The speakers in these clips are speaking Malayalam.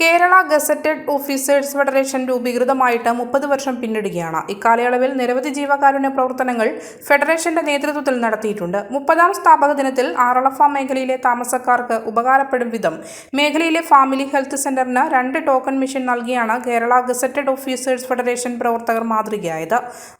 കേരള ഗസറ്റഡ് ഓഫീസേഴ്സ് ഫെഡറേഷൻ രൂപീകൃതമായിട്ട് മുപ്പത് വർഷം പിന്നിടുകയാണ്. ഇക്കാലയളവിൽ നിരവധി ജീവകാരുണ്യ പ്രവർത്തനങ്ങൾ ഫെഡറേഷന്റെ നേതൃത്വത്തിൽ നടത്തിയിട്ടുണ്ട്. മുപ്പതാം സ്ഥാപക ദിനത്തിൽ ആറളഫ മേഖലയിലെ താമസക്കാർക്ക് ഉപകാരപ്പെടും വിധം മേഖലയിലെ ഫാമിലി ഹെൽത്ത് സെന്ററിന് രണ്ട് ടോക്കൺ മെഷീൻ നൽകിയാണ് കേരള ഗസറ്റഡ് ഓഫീസേഴ്സ് ഫെഡറേഷൻ പ്രവർത്തകർ മാതൃകയായത്.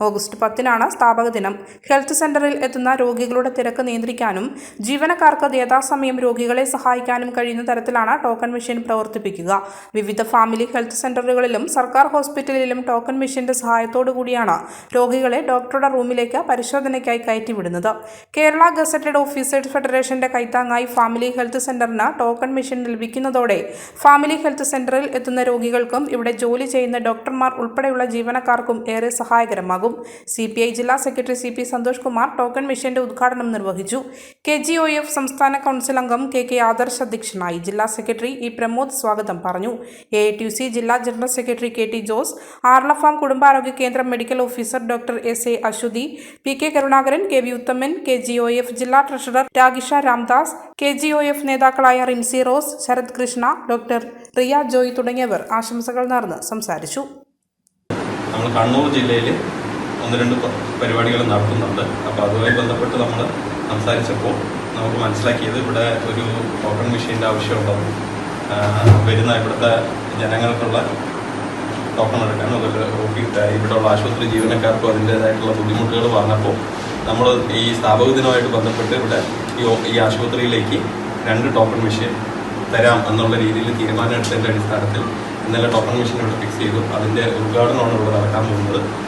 ഓഗസ്റ്റ് പത്തിനാണ് സ്ഥാപക ദിനം. ഹെൽത്ത് സെന്ററിൽ എത്തുന്ന രോഗികളുടെ തിരക്ക് നിയന്ത്രിക്കാനും ജീവനക്കാർക്ക് യഥാസമയം രോഗികളെ സഹായിക്കാനും കഴിയുന്ന തരത്തിലാണ് ടോക്കൺ മെഷീൻ പ്രവർത്തിപ്പിക്കുക. വിവിധ ഫാമിലി ഹെൽത്ത് സെന്ററുകളിലും സർക്കാർ ഹോസ്പിറ്റലിലും ടോക്കൺ മെഷീന്റെ സഹായത്തോടു കൂടിയാണ് രോഗികളെ ഡോക്ടറുടെ റൂമിലേക്ക് പരിശോധനയ്ക്കായി കയറ്റിവിടുന്നത്. കേരള ഗസറ്റഡ് ഓഫീസേഴ്സ് ഫെഡറേഷന്റെ കൈത്താങ്ങായി ഫാമിലി ഹെൽത്ത് സെന്ററിന് ടോക്കൺ മെഷീൻ ലഭിക്കുന്നതോടെ ഫാമിലി ഹെൽത്ത് സെന്ററിൽ എത്തുന്ന രോഗികൾക്കും ഇവിടെ ജോലി ചെയ്യുന്ന ഡോക്ടർമാർ ഉൾപ്പെടെയുള്ള ജീവനക്കാർക്കും ഏറെ സഹായകരമാകും. സി പി ഐ ജില്ലാ secretary C P Santhosh Kumar token മെഷീന്റെ ഉദ്ഘാടനം നിർവഹിച്ചു. കെ ജി ഒ എഫ് സംസ്ഥാന കൗൺസിൽ അംഗം കെ കെ ആദർശ് അധ്യക്ഷനായി ജില്ലാ സെക്രട്ടറി ഇ പ്രമോദ് സ്വാഗതം പറഞ്ഞു. എ ടി സി ജില്ലാ general secretary K T Jose ആർലഫാം കുടുംബാരോഗ്യ കേന്ദ്രം medical officer doctor S A Aswathi P K Karunakaran K V Uthaman K G O F ജില്ലാ treasurer Ragisha Ramdas K G O F നേതാക്കളായ റിൻസി റോസ് ശരത് കൃഷ്ണ ഡോക്ടർ റിയ ജോയ് തുടങ്ങിയവർ ആശംസകൾ നേർന്ന് സംസാരിച്ചു. നമ്മൾ കണ്ണൂർ ജില്ലയിൽ ഒന്ന് രണ്ട് പരിപാടികൾ നടത്തുന്നുണ്ട്. അപ്പോൾ അതുമായി ബന്ധപ്പെട്ട് നമ്മൾ സംസാരിച്ചപ്പോൾ നമുക്ക് മനസ്സിലാക്കിയത് ഇവിടെ ഒരു ടോക്കൺ മെഷീന്റെ ആവശ്യമുള്ളത് വരുന്ന ഇവിടുത്തെ ജനങ്ങൾക്കുള്ള ടോക്കൺ എടുക്കാൻ അതുപോലെ ഓഫീ ഇവിടെയുള്ള ആശുപത്രി ജീവനക്കാർക്കും അതിന്റേതായിട്ടുള്ള ബുദ്ധിമുട്ടുകൾ വന്നപ്പോൾ നമ്മൾ ഈ സ്ഥാപക ദിനമായിട്ട് ബന്ധപ്പെട്ട് ഇവിടെ ഈ ആശുപത്രിയിലേക്ക് രണ്ട് ടോക്കൺ മെഷീൻ തരാം എന്നുള്ള രീതിയിൽ തീരുമാനം എടുത്തതിന്റെ അടിസ്ഥാനത്തിൽ ഇന്നലെ ടോക്കൺ മെഷീൻ ഇവിടെ ഫിക്സ് ചെയ്തു. അതിന്റെ ഉദ്ഘാടനമാണ് ഇവിടെ നടക്കാൻ പോകുന്നത്.